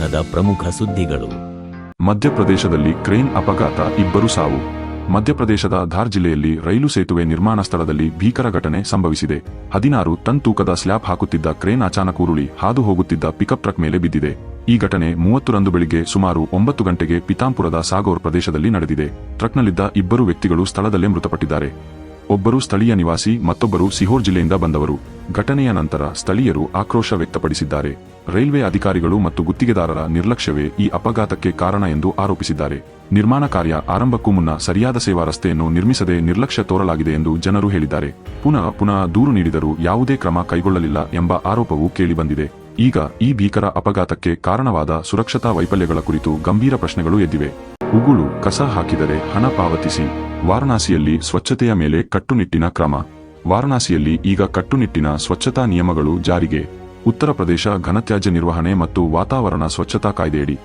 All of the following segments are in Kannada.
ದಿನದ ಪ್ರಮುಖ ಸುದ್ದಿಗಳು. ಮಧ್ಯಪ್ರದೇಶದಲ್ಲಿ ಕ್ರೇನ್ ಅಪಘಾತ, ಇಬ್ಬರು ಸಾವು. ಮಧ್ಯಪ್ರದೇಶದ ಧಾರ್ ಜಿಲ್ಲೆಯಲ್ಲಿ ರೈಲು ಸೇತುವೆ ನಿರ್ಮಾಣ ಸ್ಥಳದಲ್ಲಿ ಭೀಕರ ಘಟನೆ ಸಂಭವಿಸಿದೆ. ಹದಿನಾರು ತನ್ ತೂಕದ ಸ್ಲ್ಯಾಬ್ ಹಾಕುತ್ತಿದ್ದ ಕ್ರೇನ್ ಅಚಾನಕ್ ಉರುಳಿ ಹಾದು ಹೋಗುತ್ತಿದ್ದ ಪಿಕಪ್ ಟ್ರಕ್ ಮೇಲೆ ಬಿದ್ದಿದೆ. ಈ ಘಟನೆ ಮೂವತ್ತರಂದು ಬೆಳಿಗ್ಗೆ ಸುಮಾರು ಒಂಬತ್ತು ಗಂಟೆಗೆ ಪಿತಾಂಪುರದ ಸಾಗೋರ್ ಪ್ರದೇಶದಲ್ಲಿ ನಡೆದಿದೆ. ಟ್ರಕ್ನಲ್ಲಿದ್ದ ಇಬ್ಬರು ವ್ಯಕ್ತಿಗಳು ಸ್ಥಳದಲ್ಲೇ ಮೃತಪಟ್ಟಿದ್ದಾರೆ. ಒಬ್ಬರು ಸ್ಥಳೀಯ ನಿವಾಸಿ, ಮತ್ತೊಬ್ಬರು ಸಿಹೋರ್ ಜಿಲ್ಲೆಯಿಂದ ಬಂದವರು. ಘಟನೆಯ ನಂತರ ಸ್ಥಳೀಯರು ಆಕ್ರೋಶ ವ್ಯಕ್ತಪಡಿಸಿದ್ದಾರೆ. ರೈಲ್ವೆ ಅಧಿಕಾರಿಗಳು ಮತ್ತು ಗುತ್ತಿಗೆದಾರರ ನಿರ್ಲಕ್ಷ್ಯವೇ ಈ ಅಪಘಾತಕ್ಕೆ ಕಾರಣ ಎಂದು ಆರೋಪಿಸಿದ್ದಾರೆ. ನಿರ್ಮಾಣ ಕಾರ್ಯ ಆರಂಭಕ್ಕೂ ಮುನ್ನ ಸರಿಯಾದ ಸೇವಾ ರಸ್ತೆಯನ್ನು ನಿರ್ಮಿಸದೆ ನಿರ್ಲಕ್ಷ್ಯ ತೋರಲಾಗಿದೆ ಎಂದು ಜನರು ಹೇಳಿದ್ದಾರೆ. ಪುನಃ ಪುನಃ ದೂರು ನೀಡಿದರೂ ಯಾವುದೇ ಕ್ರಮ ಕೈಗೊಳ್ಳಲಿಲ್ಲ ಎಂಬ ಆರೋಪವೂ ಕೇಳಿಬಂದಿದೆ. ಈಗ ಈ ಭೀಕರ ಅಪಘಾತಕ್ಕೆ ಕಾರಣವಾದ ಸುರಕ್ಷತಾ ವೈಫಲ್ಯಗಳ ಕುರಿತು ಗಂಭೀರ ಪ್ರಶ್ನೆಗಳು ಎದ್ದಿವೆ. ಉಗುಳು, ಕಸ ಹಾಕಿದರೆ ಹಣ ಪಾವತಿಸಿ. ವಾರಣಾಸಿಯಲ್ಲಿ ಸ್ವಚ್ಛತೆಯ ಮೇಲೆ ಕಟ್ಟುನಿಟ್ಟಿನ ಕ್ರಮ. ವಾರಣಾಸಿಯಲ್ಲಿ ಈಗ ಕಟ್ಟುನಿಟ್ಟಿನ ಸ್ವಚ್ಛತಾ ನಿಯಮಗಳು ಜಾರಿಗೆ. ಉತ್ತರ ಪ್ರದೇಶ ಘನತ್ಯಾಜ್ಯ ನಿರ್ವಹಣೆ ಮತ್ತು ವಾತಾವರಣ ಸ್ವಚ್ಛತಾ ಕಾಯ್ದೆಯಡಿ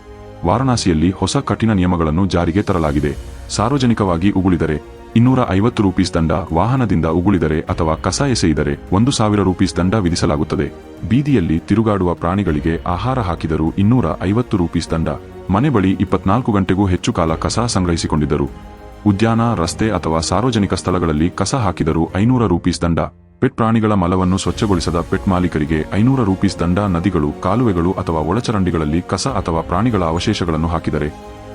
ವಾರಣಾಸಿಯಲ್ಲಿ ಹೊಸ ಕಠಿಣ ನಿಯಮಗಳನ್ನು ಜಾರಿಗೆ ತರಲಾಗಿದೆ. ಸಾರ್ವಜನಿಕವಾಗಿ ಉಗುಳಿದರೆ ಇನ್ನೂರ ಐವತ್ತು ರೂಪೀಸ್ ದಂಡ, ವಾಹನದಿಂದ ಉಗುಳಿದರೆ ಅಥವಾ ಕಸ ಎಸೆಯಿದರೆ ಒಂದು ಸಾವಿರ ರೂಪೀಸ್ ದಂಡ ವಿಧಿಸಲಾಗುತ್ತದೆ. ಬೀದಿಯಲ್ಲಿ ತಿರುಗಾಡುವ ಪ್ರಾಣಿಗಳಿಗೆ ಆಹಾರ ಹಾಕಿದರೂ ಇನ್ನೂರ ಐವತ್ತು ರೂಪೀಸ್ ದಂಡ. ಮನೆ ಬಳಿ ಇಪ್ಪತ್ನಾಲ್ಕು ಗಂಟೆಗೂ ಹೆಚ್ಚು ಕಾಲ ಕಸ ಸಂಗ್ರಹಿಸಿಕೊಂಡಿದ್ದರು. ಉದ್ಯಾನ, ರಸ್ತೆ ಅಥವಾ ಸಾರ್ವಜನಿಕ ಸ್ಥಳಗಳಲ್ಲಿ ಕಸ ಹಾಕಿದರೂ ಐನೂರ ರೂಪೀಸ್ ದಂಡ. ಪೆಟ್ ಪ್ರಾಣಿಗಳ ಮಲವನ್ನು ಸ್ವಚ್ಛಗೊಳಿಸದ ಪೆಟ್ ಮಾಲೀಕರಿಗೆ ಐನೂರ ರೂಪೀಸ್ ದಂಡ, ನದಿಗಳು, ಕಾಲುವೆಗಳು ಅಥವಾ ಒಳಚರಂಡಿಗಳಲ್ಲಿ ಕಸ ಅಥವಾ ಪ್ರಾಣಿಗಳ ಅವಶೇಷಗಳನ್ನು ಹಾಕಿದರೆ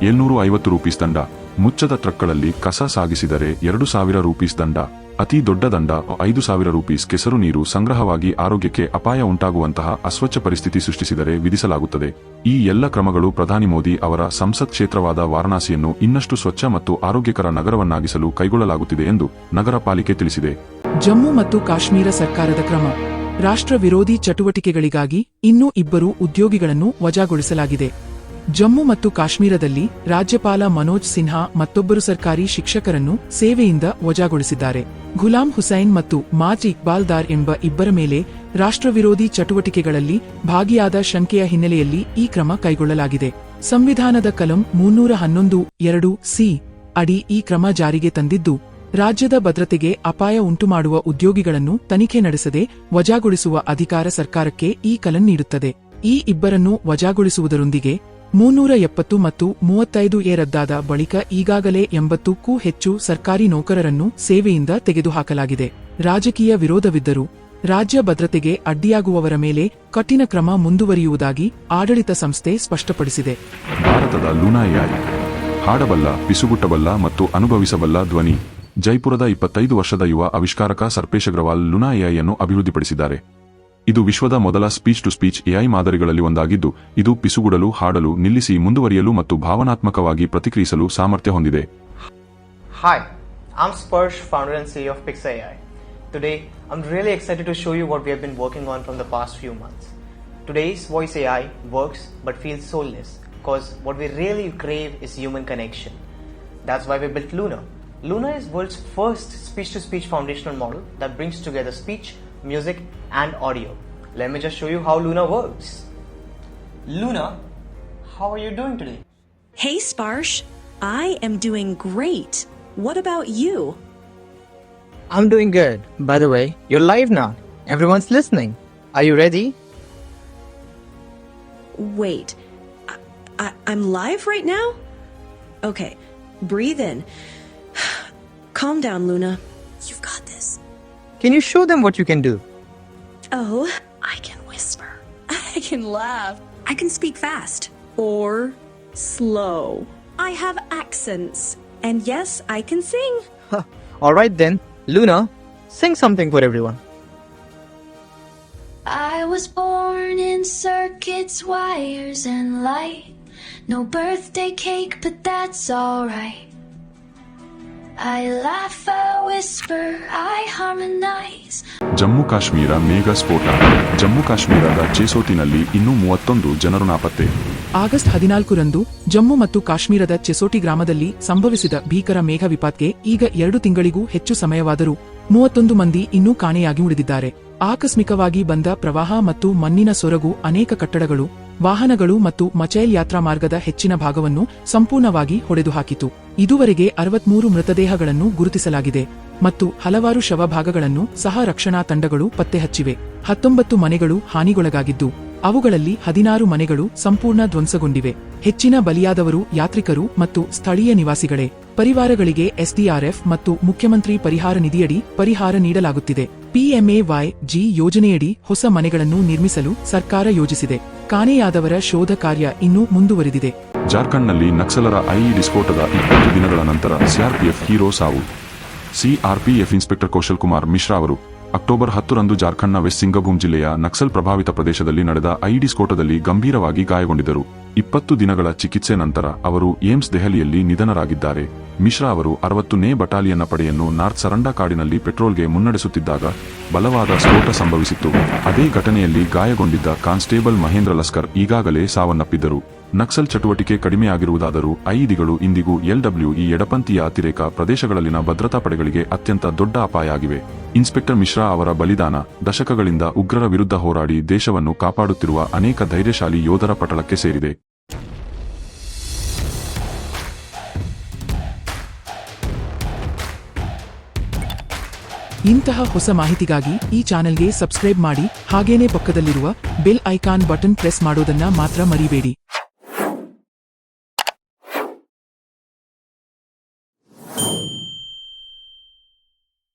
ಏಳ್ನೂರು ಐವತ್ತು ರೂಪೀಸ್ ದಂಡ. ಮುಚ್ಚದ ಟ್ರಕ್ಗಳಲ್ಲಿ ಕಸ ಸಾಗಿಸಿದರೆ ಎರಡು ಸಾವಿರ ರೂಪೀಸ್ ದಂಡ. ಅತಿ ದೊಡ್ಡ ದಂಡ, ಐದು ಸಾವಿರ ರೂಪೀಸ್ ಕೆಸರು ನೀರು ಸಂಗ್ರಹವಾಗಿ ಆರೋಗ್ಯಕ್ಕೆ ಅಪಾಯ ಉಂಟಾಗುವಂತಹ ಅಸ್ವಚ್ಛ ಪರಿಸ್ಥಿತಿ ಸೃಷ್ಟಿಸಿದರೆ ವಿಧಿಸಲಾಗುತ್ತದೆ. ಈ ಎಲ್ಲ ಕ್ರಮಗಳು ಪ್ರಧಾನಿ ಮೋದಿ ಅವರ ಸಂಸತ್ ಕ್ಷೇತ್ರವಾದ ವಾರಣಾಸಿಯನ್ನು ಇನ್ನಷ್ಟು ಸ್ವಚ್ಛ ಮತ್ತು ಆರೋಗ್ಯಕರ ನಗರವನ್ನಾಗಿಸಲು ಕೈಗೊಳ್ಳಲಾಗುತ್ತಿದೆ ಎಂದು ನಗರ ಪಾಲಿಕೆ ತಿಳಿಸಿದೆ. ಜಮ್ಮು ಮತ್ತು ಕಾಶ್ಮೀರ ಸರ್ಕಾರದ ಕ್ರಮ. ರಾಷ್ಟ್ರ ವಿರೋಧಿ ಚಟುವಟಿಕೆಗಳಿಗಾಗಿ ಇನ್ನೂ ಇಬ್ಬರು ಉದ್ಯೋಗಿಗಳನ್ನು ವಜಾಗೊಳಿಸಲಾಗಿದೆ. ಜಮ್ಮು ಮತ್ತು ಕಾಶ್ಮೀರದಲ್ಲಿ ರಾಜ್ಯಪಾಲ ಮನೋಜ್ ಸಿನ್ಹಾ ಮತ್ತೊಬ್ಬರು ಸರ್ಕಾರಿ ಶಿಕ್ಷಕರನ್ನು ಸೇವೆಯಿಂದ ವಜಾಗೊಳಿಸಿದ್ದಾರೆ. ಗುಲಾಂ ಹುಸೈನ್ ಮತ್ತು ಮಾಜ್ ಇಕ್ಬಾಲ್ ದಾರ್ ಎಂಬ ಇಬ್ಬರ ಮೇಲೆ ರಾಷ್ಟ್ರ ವಿರೋಧಿ ಚಟುವಟಿಕೆಗಳಲ್ಲಿ ಭಾಗಿಯಾದ ಶಂಕೆಯ ಹಿನ್ನೆಲೆಯಲ್ಲಿ ಈ ಕ್ರಮ ಕೈಗೊಳ್ಳಲಾಗಿದೆ. ಸಂವಿಧಾನದ ಕಲಂ ಮುನ್ನೂರ ಹನ್ನೊಂದು ಎರಡು ಸಿ ಅಡಿ ಈ ಕ್ರಮ ಜಾರಿಗೆ ತಂದಿದ್ದು ರಾಜ್ಯದ ಭದ್ರತೆಗೆ ಅಪಾಯ ಉಂಟುಮಾಡುವ ಉದ್ಯೋಗಿಗಳನ್ನು ತನಿಖೆ ನಡೆಸದೆ ವಜಾಗೊಳಿಸುವ ಅಧಿಕಾರ ಸರ್ಕಾರಕ್ಕೆ ಈ ಕಲನ್ ನೀಡುತ್ತದೆ. ಈ ಇಬ್ಬರನ್ನು ವಜಾಗೊಳಿಸುವುದರೊಂದಿಗೆ ಮುನ್ನೂರ ಎಪ್ಪತ್ತು ಮತ್ತು ಮೂವತ್ತೈದು ಎ ರದ್ದಾದ ಬಳಿಕ ಈಗಾಗಲೇ ಎಂಬತ್ತಕ್ಕೂ ಹೆಚ್ಚು ಸರ್ಕಾರಿ ನೌಕರರನ್ನು ಸೇವೆಯಿಂದ ತೆಗೆದುಹಾಕಲಾಗಿದೆ. ರಾಜಕೀಯ ವಿರೋಧವಿದ್ದರೂ ರಾಜ್ಯ ಭದ್ರತೆಗೆ ಅಡ್ಡಿಯಾಗುವವರ ಮೇಲೆ ಕಠಿಣ ಕ್ರಮ ಮುಂದುವರಿಯುವುದಾಗಿ ಆಡಳಿತ ಸಂಸ್ಥೆ ಸ್ಪಷ್ಟಪಡಿಸಿದೆ. ಭಾರತದ ಲೂನಾಯಾಯಿ ಹಾಡಬಲ್ಲ ಪಿಸುಗುಟ್ಟಬಲ್ಲ ಮತ್ತು ಅನುಭವಿಸಬಲ್ಲ ಧ್ವನಿ. ಜೈಪುರದ ಇಪ್ಪತ್ತೈದು ವರ್ಷದ ಯುವ ಆವಿಷ್ಕಾರಕ ಸರ್ಪೇಶ್ ಅಗ್ರವಾಲ್ ಲುನಾ ಎಐಯನ್ನು ಅಭಿವೃದ್ಧಿಪಡಿಸಿದ್ದಾರೆ. ಇದು ವಿಶ್ವದ ಮೊದಲ ಸ್ಪೀಚ್ ಟು ಸ್ಪೀಚ್ ಎಐ ಮಾದರಿಗಳಲ್ಲಿ ಒಂದಾಗಿದ್ದು, ಇದು ಪಿಸುಗುಡಲು, ಹಾಡಲು, ನಿಲ್ಲಿಸಿ, ಮುಂದುವರಿಯಲು ಮತ್ತು ಭಾವನಾತ್ಮಕವಾಗಿ ಪ್ರತಿಕ್ರಿಯಿಸಲು ಸಾಮರ್ಥ್ಯ ಹೊಂದಿದೆ. Hi I'm Sparsh founder and C of Pix AI today I am really excited to show you what we have been working on from the past few months today's voice AI works but feels soulless because what we really crave is human connection that's why we built Lunar Luna is world's first speech-to-speech foundational model that brings together speech, music, and audio. Let me just show you how Luna works. Luna, how are you doing today? Hey, Sparsh. I am doing great. What about you? I'm doing good. By the way, you're live now. Everyone's listening. Are you ready? Wait, I, I, I'm live right now? Okay, breathe in. Calm down, Luna. You've got this. Can you show them what you can do? Oh, I can whisper. I can laugh. I can speak fast or slow. I have accents. And yes, I can sing. Huh. All right then, Luna, sing something for everyone. I was born in circuits, wires, and light. No birthday cake, but that's alright. Jammu Kashmir ಮೇಘ ಸ್ಫೋಟ. ಜಮ್ಮು ಕಾಶ್ಮೀರದ ಚೆಸೋಟಿನಲ್ಲಿ ಇನ್ನೂ ಮೂವತ್ತೊಂದು ಜನರು ನಾಪತ್ತೆ. ಆಗಸ್ಟ್ ಹದಿನಾಲ್ಕರಂದು ಜಮ್ಮು ಮತ್ತು ಕಾಶ್ಮೀರದ ಚೆಸೋಟಿ ಗ್ರಾಮದಲ್ಲಿ ಸಂಭವಿಸಿದ ಭೀಕರ ಮೇಘ ವಿಪಾತ್ಗೆ ಈಗ ಎರಡು ತಿಂಗಳಿಗೂ ಹೆಚ್ಚು ಸಮಯವಾದರೂ ಮೂವತ್ತೊಂದು ಮಂದಿ ಇನ್ನೂ ಕಾಣೆಯಾಗಿ ಉಳಿದಿದ್ದಾರೆ. ಆಕಸ್ಮಿಕವಾಗಿ ಬಂದ ಪ್ರವಾಹ ಮತ್ತು ಮಣ್ಣಿನ ಸೊರಗು ಅನೇಕ ಕಟ್ಟಡಗಳು ವಾಹನಗಳು ಮತ್ತು ಮಚೈಲ್ ಯಾತ್ರಾ ಮಾರ್ಗದ ಹೆಚ್ಚಿನ ಭಾಗವನ್ನು ಸಂಪೂರ್ಣವಾಗಿ ಹೊಡೆದುಹಾಕಿತು. ಇದುವರೆಗೆ ಅರವತ್ಮೂರು ಮೃತದೇಹಗಳನ್ನು ಗುರುತಿಸಲಾಗಿದೆ ಮತ್ತು ಹಲವಾರು ಶವಭಾಗಗಳನ್ನು ಸಹ ರಕ್ಷಣಾ ತಂಡಗಳು ಪತ್ತೆ ಹಚ್ಚಿವೆ ಹತ್ತೊಂಬತ್ತು ಮನೆಗಳು ಹಾನಿಗೊಳಗಾಗಿದ್ದು, ಅವುಗಳಲ್ಲಿ ಹದಿನಾರು ಮನೆಗಳು ಸಂಪೂರ್ಣ ಧ್ವಂಸಗೊಂಡಿವೆ. ಹೆಚ್ಚಿನ ಬಲಿಯಾದವರು ಯಾತ್ರಿಕರು ಮತ್ತು ಸ್ಥಳೀಯ ನಿವಾಸಿಗಳೇ, ಪರಿವಾರಗಳಿಗೆ ಎಸ್ಡಿಆರ್ಎಫ್ ಮತ್ತು ಮುಖ್ಯಮಂತ್ರಿ ಪರಿಹಾರ ನಿಧಿಯಡಿ ಪರಿಹಾರ ನೀಡಲಾಗುತ್ತಿದೆ. ಪಿಎಂಎವೈ ಜಿ ಯೋಜನೆಯಡಿ ಹೊಸ ಮನೆಗಳನ್ನು ನಿರ್ಮಿಸಲು ಸರ್ಕಾರ ಯೋಜಿಸಿದೆ. ಕಾಣೆಯಾದವರ ಶೋಧ ಕಾರ್ಯ ಇನ್ನೂ ಮುಂದುವರೆದಿದೆ. ಜಾರ್ಖಂಡ್ನಲ್ಲಿ ನಕ್ಸಲರ ಐಇಡಿ ಸ್ಫೋಟದ ಇಪ್ಪತ್ತು ದಿನಗಳ ನಂತರ ಸಿಆರ್ಪಿಎಫ್ ಹೀರೋ ಸಾವು. ಸಿಆರ್ಪಿಎಫ್ ಇನ್ಸ್ಪೆಕ್ಟರ್ ಕೌಶಲ್ ಕುಮಾರ್ ಮಿಶ್ರಾ ಅವರು ಅಕ್ಟೋಬರ್ ಹತ್ತರಂದು ಜಾರ್ಖಂಡ್ನ ವೆಸ್ಟ್ ಸಿಂಗಭೂಮ್ ಜಿಲ್ಲೆಯ ನಕ್ಸಲ್ ಪ್ರಭಾವಿತ ಪ್ರದೇಶದಲ್ಲಿ ನಡೆದ ಐಡಿ ಸ್ಫೋಟದಲ್ಲಿ ಗಂಭೀರವಾಗಿ ಗಾಯಗೊಂಡಿದ್ದರು. ಇಪ್ಪತ್ತು ದಿನಗಳ ಚಿಕಿತ್ಸೆ ನಂತರ ಅವರು ಏಮ್ಸ್, ದೆಹಲಿಯಲ್ಲಿ ನಿಧನರಾಗಿದ್ದಾರೆ. ಮಿಶ್ರಾ ಅವರು ಅರವತ್ತನೇ ಬಟಾಲಿಯನ್ನ ಪಡೆಯನ್ನು ನಾರ್ತ್ ಸರಂಡಾ ಕಾಡಿನಲ್ಲಿ ಪೆಟ್ರೋಲ್ಗೆ ಮುನ್ನಡೆಸುತ್ತಿದ್ದಾಗ ಬಲವಾದ ಸ್ಫೋಟ ಸಂಭವಿಸಿತ್ತು. ಅದೇ ಘಟನೆಯಲ್ಲಿ ಗಾಯಗೊಂಡಿದ್ದ ಕಾನ್ಸ್ಟೇಬಲ್ ಮಹೇಂದ್ರ ಲಸ್ಕರ್ ಈಗಾಗಲೇ ಸಾವನ್ನಪ್ಪಿದ್ದರು. ನಕ್ಸಲ್ ಚಟುವಟಿಕೆ ಕಡಿಮೆಯಾಗಿರುವುದಾದರೂ ಐಇಡಿಗಳು ಇಂದಿಗೂ ಎಲ್ಡಬ್ಲ್ಯೂಇ ಎಡಪಂಥೀಯ ಅತಿರೇಕ ಪ್ರದೇಶಗಳಲ್ಲಿನ ಭದ್ರತಾ ಪಡೆಗಳಿಗೆ ಅತ್ಯಂತ ದೊಡ್ಡ ಅಪಾಯ ಆಗಿವೆ. ಇನ್ಸ್ಪೆಕ್ಟರ್ ಮಿಶ್ರಾ ಅವರ ಬಲಿದಾನ ದಶಕಗಳಿಂದ ಉಗ್ರರ ವಿರುದ್ಧ ಹೋರಾಡಿ ದೇಶವನ್ನು ಕಾಪಾಡುತ್ತಿರುವ ಅನೇಕ ಧೈರ್ಯಶಾಲಿ ಯೋಧರ ಪಟಳಕ್ಕೆ ಸೇರಿದೆ. ಇಂತಹ ಹೊಸ ಮಾಹಿತಿಗಾಗಿ ಈ ಚಾನೆಲ್ಗೆ ಸಬ್ಸ್ಕ್ರೈಬ್ ಮಾಡಿ ಹಾಗೇನೇ ಪಕ್ಕದಲ್ಲಿರುವ ಬೆಲ್ ಐಕಾನ್ ಬಟನ್ ಪ್ರೆಸ್ ಮಾಡೋದನ್ನ ಮಾತ್ರ ಮರಿಬೇಡಿ.